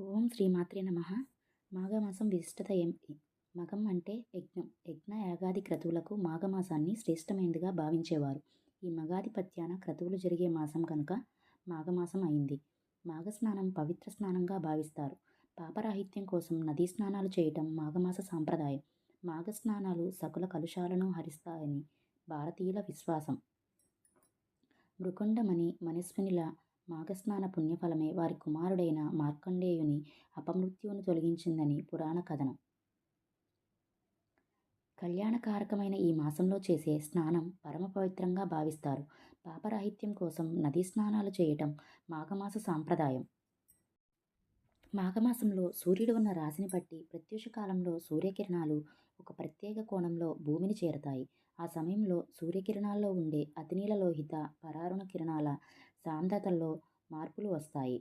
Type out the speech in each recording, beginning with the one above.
ఓం శ్రీమాత్రే నమ. మాఘమాసం విశిష్టత ఏమిటి మగం అంటే యజ్ఞం. యజ్ఞ యాగాది క్రతువులకు మాఘమాసాన్ని శ్రేష్టమైనదిగా భావించేవారు. ఈ మగాధిపత్యాన క్రతువులు జరిగే మాసం కనుక మాఘమాసం అయింది. మాఘస్నానం పవిత్ర స్నానంగా భావిస్తారు. పాపరాహిత్యం కోసం నదీ స్నానాలు చేయటం మాఘమాస సాంప్రదాయం. మాఘస్నానాలు సకుల కలుషాలను హరిస్తాయని భారతీయుల విశ్వాసం. మృకొండమణి మనస్వినిలా మాఘస్నాన పుణ్యఫలమే వారి కుమారుడైన మార్కండేయుని అపమృత్యువును తొలగించిందని పురాణ కథనం. కళ్యాణకారకమైన ఈ మాసంలో చేసే స్నానం పరమ పవిత్రంగా భావిస్తారు. పాపరాహిత్యం కోసం నదీ స్నానాలు చేయటం మాఘమాస సాంప్రదాయం. మాఘమాసంలో సూర్యుడు ఉన్న రాశిని బట్టి ప్రత్యూష కాలంలో సూర్యకిరణాలు ఒక ప్రత్యేక కోణంలో భూమిని చేరతాయి. ఆ సమయంలో సూర్యకిరణాల్లో ఉండే అతినీల లోహిత పరారుణ కిరణాల సాంద్రతల్లో మార్పులు వస్తాయి.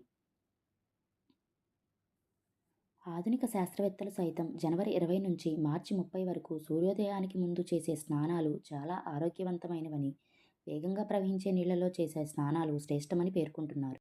ఆధునిక శాస్త్రవేత్తలు సైతం జనవరి ఇరవై నుంచి మార్చి ముప్పై వరకు సూర్యోదయానికి ముందు చేసే స్నానాలు చాలా ఆరోగ్యవంతమైనవని వేగంగా ప్రవహించే నీళ్ళలో చేసే స్నానాలు శ్రేష్టమని పేర్కొంటున్నారు.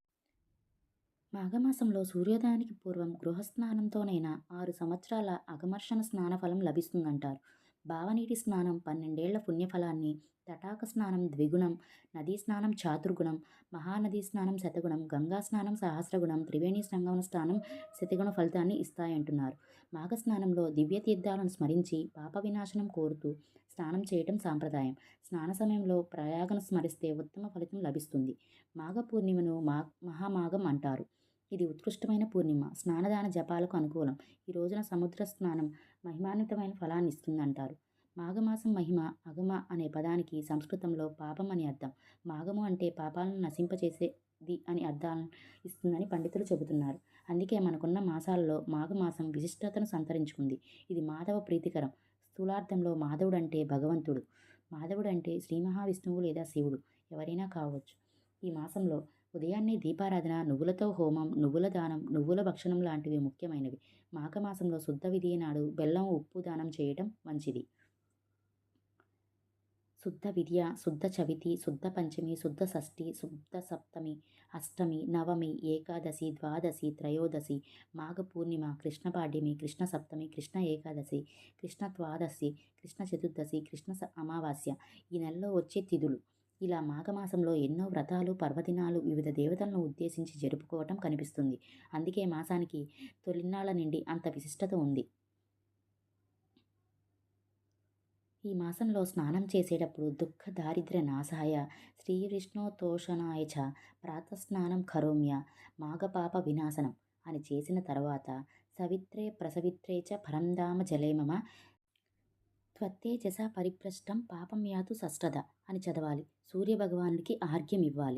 మాఘమాసంలో సూర్యోదయానికి పూర్వం గృహస్నానంతోనైనా ఆరు సంవత్సరాల అగమర్షణ స్నాన ఫలం లభిస్తుందంటారు. భావనీటి స్నానం పన్నెండేళ్ళ పుణ్యఫలాన్ని తటాక స్నానం ద్విగుణం నదీ స్నానం చాతుర్గుణం మహానదీ స్నానం శతగుణం గంగా స్నానం సహస్రగుణం త్రివేణి సంగమన స్నానం శతగుణ ఫలితాన్ని ఇస్తాయంటున్నారు. మాఘ స్నానంలో దివ్య తీర్థాలను స్మరించి పాప వినాశనం కోరుతూ స్నానం చేయటం సాంప్రదాయం. స్నాన సమయంలో ప్రయాగను స్మరిస్తే ఉత్తమ ఫలితం లభిస్తుంది. మాఘ పూర్ణిమను మా మహామాఘం అంటారు. ఇది ఉత్కృష్టమైన పూర్ణిమ స్నానదాన జపాలకు అనుకూలం. ఈ రోజున సముద్ర స్నానం మహిమాన్వితమైన ఫలాన్ని ఇస్తుందంటారు. మాఘమాసం మహిమ అగమ అనే పదానికి సంస్కృతంలో పాపం అని అర్థం. మాఘము అంటే పాపాలను నశింపచేసేది అని అర్థాలను ఇస్తుందని పండితులు చెబుతున్నారు. అందుకే మనకున్న మాసాలలో మాఘమాసం విశిష్టతను సంతరించుకుంది. ఇది మాధవ ప్రీతికరం. స్థూలార్థంలో మాధవుడు అంటే భగవంతుడు. మాధవుడు అంటే శ్రీ మహావిష్ణువు లేదా శివుడు. ఎవరైనా కావచ్చు. ఈ మాసంలో ఉదయాన్నే దీపారాధన నువ్వులతో హోమం నువ్వుల దానం నువ్వుల భక్షణం లాంటివి ముఖ్యమైనవి. మాఘమాసంలో శుద్ధ విధి నాడు బెల్లం ఉప్పు దానం చేయటం మంచిది. శుద్ధ విద్య శుద్ధ చవితి శుద్ధ పంచమి శుద్ధ షష్ఠి శుద్ధ సప్తమి అష్టమి నవమి ఏకాదశి ద్వాదశి త్రయోదశి మాఘ పూర్ణిమ కృష్ణపాడ్యమి కృష్ణ సప్తమి కృష్ణ ఏకాదశి కృష్ణ ద్వాదశి కృష్ణ చతుర్దశి కృష్ణ అమావాస్య ఈ నెలలో వచ్చే తిథులు. ఇలా మాఘమాసంలో ఎన్నో వ్రతాలు పర్వదినాలు వివిధ దేవతలను ఉద్దేశించి జరుపుకోవటం కనిపిస్తుంది. అందుకే మాసానికి తొలినాళ్ళ నుండి అంత విశిష్టత ఉంది. ఈ మాసంలో స్నానం చేసేటప్పుడు దుఃఖ దారిద్ర్య నాశాయ శ్రీ విష్ణుతోషణాయ చ ప్రాతస్నానం కరోమ్య మాఘపాప వినాశనం అని చేసిన తర్వాత సవిత్రే ప్రసవిత్రే చ పరంధామ జలేమమ త్వత్తేజస పరిభ్రష్టం పాపం యాతు సష్టద అని చదవాలి. సూర్యభగవానుడికి ఆర్ఘ్యం ఇవ్వాలి